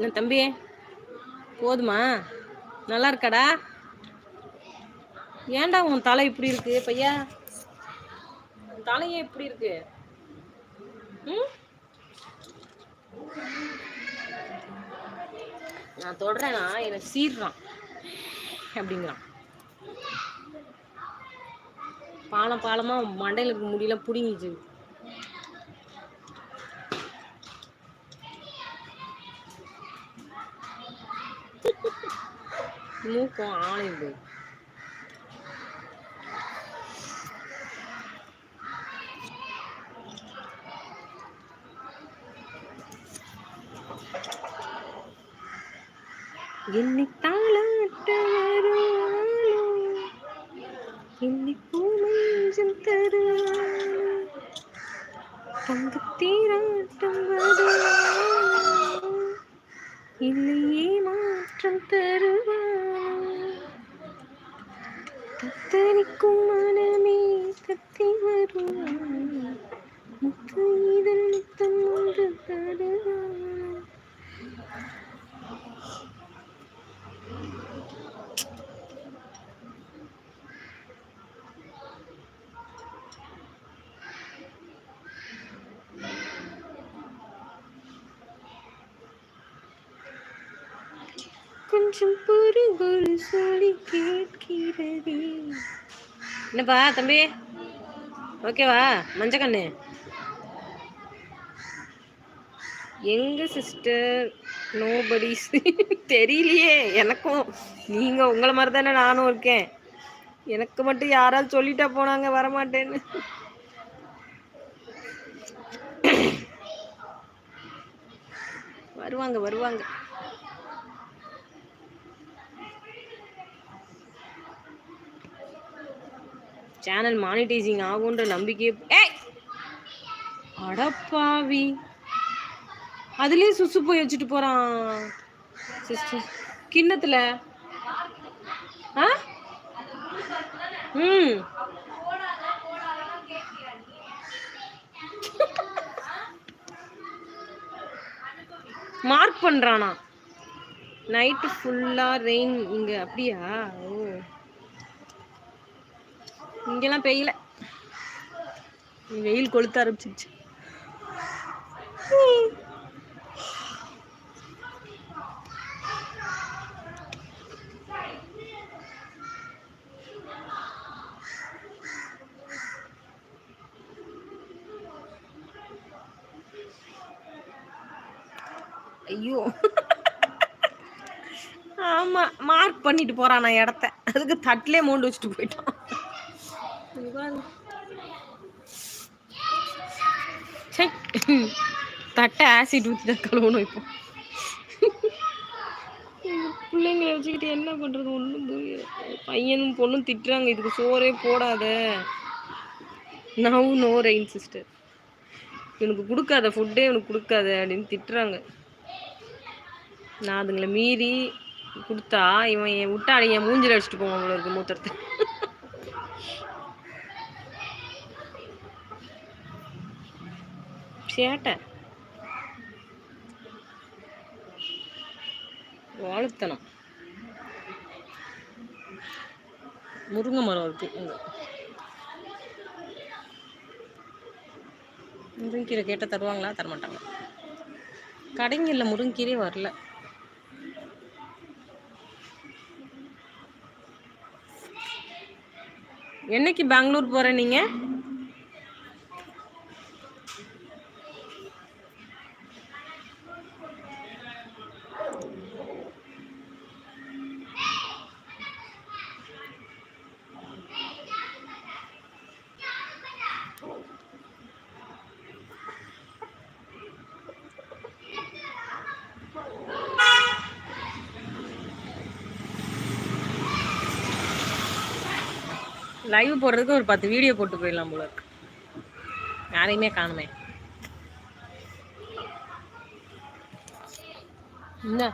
என்ன தம்பி? போதுமா? நல்லா இருக்காடா? ஏன்டா உன் தலை இப்படி இருக்கு பையா? உன் தலையே இப்படி இருக்கு? ம்? நான் தொடுறேன்னா என்னை சீர்றான். அப்படிங்கிறான். பாலம் பாலமா மண்டையில முடியல புடிங்கிச்சு மூக்கும் ஆணையுது என்னை தாளாட்ட வருவாளோ? என்னை பூமஞ்சம் தருவாளோ? தங்கத்தீராட்டம் வருவாளோ? இல்லையே மாற்றம் தரு தத்தனிக்கும் மனமே கத்தி வருவாளோ முத்து இதழ் முத்தம் ஒன்று தருவாளோ கொஞ்சம் பொறுகொள் சொல்லி கேட்கிறது. என்னப்பா தம்பி? ஓகேவா? மஞ்ச கண்ணு எங்க சிஸ்டர் நோபடிஸ் தெரியலையே எனக்கும். நீங்க உங்களை மாதிரி தானே நானும் இருக்கேன். எனக்கு மட்டும் யாராவது சொல்லிட்டா போனாங்க வரமாட்டேன்னு. வருவாங்க வருவாங்க. சேனல் மானிட்டைசிங் ஆகுன்ற நம்பிக்கையே ஏய்! அடப்பாவி அதுலேயும் சுசு போய் வச்சுட்டு போகிறான் சிஸ்டர் கிண்ணத்தில். ஆ? ம். மார்க் பண்ணுறானா நைட்டு ஃபுல்லாக ரெயின் இங்கே அப்படியா? ஓ. இங்கெல்லாம் பெய்யல. வெயில் கொளுத்த ஆரம்பிச்சிருச்சு. ஐயோ. ஆமா மார்க் பண்ணிட்டு போறான் நான் இடத்த. அதுக்கு தட்டிலே மோண்டு வச்சுட்டு போயிட்டான். தட்டை ஆசிட் ஊற்றி தான் கழுவணும் இப்போ பிள்ளைங்களை வச்சுக்கிட்டு என்ன பண்ணுறது ஒன்றும் புரியல. பையனும் பொண்ணும் திட்டுறாங்க. இதுக்கு சோறே போடாத. நவ் நோ ரெயின் சிஸ்டர் இவனுக்கு கொடுக்காத. ஃபுட்டே இவனுக்கு கொடுக்காத அப்படின்னு திட்டுறாங்க. நான் அதுங்களை மீறி கொடுத்தா இவன் என் விட்டா என் மூஞ்சில் அடிச்சுட்டு போவான் இருக்கு மூத்திரத்தை. சேட்டை வாழைத்தனம். முருங்கை மரம் இருக்கு. இங்கே. முருங்கீரை கேட்டால் தருவாங்களா? தரமாட்டாங்க. கடைங்களில் முருங்கீரே வரல. என்னைக்கு பெங்களூர் போகிற நீங்கள் லைவ் போடுறதுக்கு ஒரு பத்து வீடியோ போட்டு போயிடலாம் போல இருக்கு. யாரையுமே காணுமே. என்ன?